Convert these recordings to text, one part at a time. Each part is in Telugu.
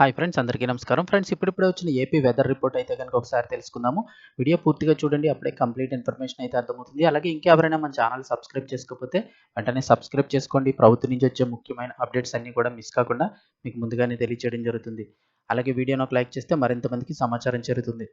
హాయ్ ఫ్రెండ్స్ అందరికీ నమస్కారం. ఫ్రెండ్స్ ఇప్పుడిప్పుడే వచ్చిన ఏపీ వెదర్ రిపోర్ట్ అయితే కనుక ఒకసారి తెలుసుకుందాము. వీడియో పూర్తిగా చూడండి అప్పుడే కంప్లీట్ ఇన్ఫర్మేషన్ అయితే అర్థమవుతుంది. అలాగే ఇంకెవరైనా మన ఛానల్ సబ్స్క్రైబ్ చేసుకోకపోతే వెంటనే సబ్స్క్రైబ్ చేసుకోండి. ప్రభుత్వం నుంచి వచ్చే ముఖ్యమైన అప్డేట్స్ అన్నీ కూడా మిస్ కాకుండా మీకు ముందుగానే తెలియజేయడం జరుగుతుంది. అలాగే వీడియోను ఒక లైక్ చేస్తే మరింత మందికి సమాచారం చేరుతుంది.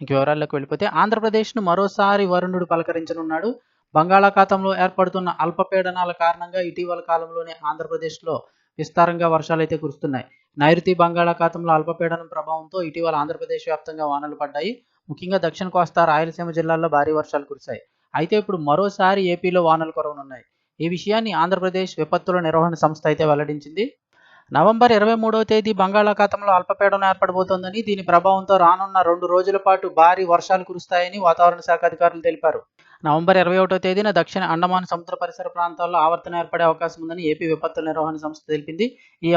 ఇంక వివరాల్లోకి వెళ్ళిపోతే ఆంధ్రప్రదేశ్ను మరోసారి వరుణుడు పలకరించనున్నాడు. బంగాళాఖాతంలో ఏర్పడుతున్న అల్పపీడనాల కారణంగా ఇటీవల కాలంలోనే ఆంధ్రప్రదేశ్లో విస్తారంగా వర్షాలు అయితే కురుస్తున్నాయి. నైరుతి బంగాళాఖాతంలో అల్పపీడనం ప్రభావంతో ఇటీవల ఆంధ్రప్రదేశ్ వ్యాప్తంగా వానలు పడ్డాయి. ముఖ్యంగా దక్షిణ కోస్తా రాయలసీమ జిల్లాల్లో భారీ వర్షాలు కురిశాయి. అయితే ఇప్పుడు మరోసారి ఏపీలో వానలు కురవనున్నాయి. ఈ విషయాన్ని ఆంధ్రప్రదేశ్ విపత్తుల నిర్వహణ సంస్థ అయితే వెల్లడించింది. నవంబర్ ఇరవై మూడవ తేదీ బంగాళాఖాతంలో అల్పపీడనం ఏర్పడబోతోందని దీని ప్రభావంతో రానున్న రెండు రోజుల పాటు భారీ వర్షాలు కురుస్తాయని వాతావరణ శాఖ అధికారులు తెలిపారు. నవంబర్ ఇరవై ఒకటో తేదీన దక్షిణ అండమాన్ సముద్ర పరిసర ప్రాంతాల్లో ఆవర్తనం ఏర్పడే అవకాశం ఉందని ఏపీ విపత్తుల నిర్వహణ సంస్థ తెలిపింది. ఈ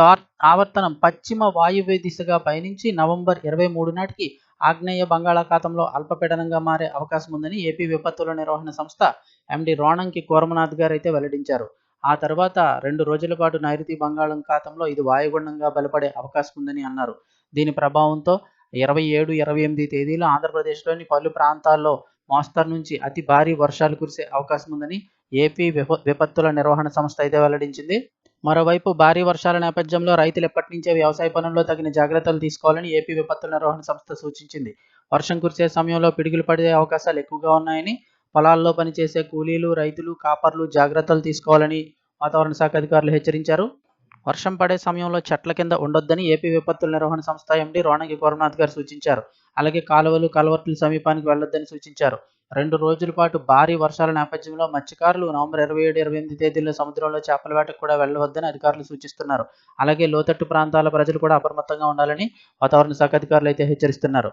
ఆవర్తనం పశ్చిమ వాయువ్య దిశగా పయనించి నవంబర్ ఇరవై మూడు నాటికి ఆగ్నేయ బంగాళాఖాతంలో అల్పపీడనంగా మారే అవకాశం ఉందని ఏపీ విపత్తుల నిర్వహణ సంస్థ ఎండి రోణంకి కోరమనాథ్ గారు అయితే వెల్లడించారు. ఆ తర్వాత రెండు రోజుల పాటు నైరుతి బంగాళాఖాతంలో ఇది వాయుగుండంగా బలపడే అవకాశం ఉందని అన్నారు. దీని ప్రభావంతో ఇరవై ఏడు ఇరవై ఎనిమిది తేదీలో ఆంధ్రప్రదేశ్లోని పలు ప్రాంతాల్లో మోస్తరు నుంచి అతి భారీ వర్షాలు కురిసే అవకాశం ఉందని ఏపీ విపత్తుల నిర్వహణ సంస్థ అయితే వెల్లడించింది. మరోవైపు భారీ వర్షాల నేపథ్యంలో రైతులు ఎప్పటి నుంచే వ్యవసాయ పనుల్లో తగిన జాగ్రత్తలు తీసుకోవాలని ఏపీ విపత్తుల నిర్వహణ సంస్థ సూచించింది. వర్షం కురిసే సమయంలో పిడుగులు పడే అవకాశాలు ఎక్కువగా ఉన్నాయని పొలాల్లో పనిచేసే కూలీలు రైతులు కాపర్లు జాగ్రత్తలు తీసుకోవాలని వాతావరణ శాఖ అధికారులు హెచ్చరించారు. వర్షం పడే సమయంలో చెట్ల కింద ఉండొద్దని ఏపీ విపత్తుల నిర్వహణ సంస్థ ఎండీ రోణగి కోరనాథ్ గారు సూచించారు. అలాగే కాలువలు కలవర్తుల సమీపానికి వెళ్ళొద్దని సూచించారు. రెండు రోజుల పాటు భారీ వర్షాల నేపథ్యంలో మత్స్యకారులు నవంబర్ ఇరవై ఏడు ఇరవై ఎనిమిది తేదీల్లో సముద్రంలో చేపల వేటకు కూడా వెళ్ళవద్దని అధికారులు సూచిస్తున్నారు. అలాగే లోతట్టు ప్రాంతాల ప్రజలు కూడా అప్రమత్తంగా ఉండాలని వాతావరణ శాఖ అధికారులు అయితే హెచ్చరిస్తున్నారు.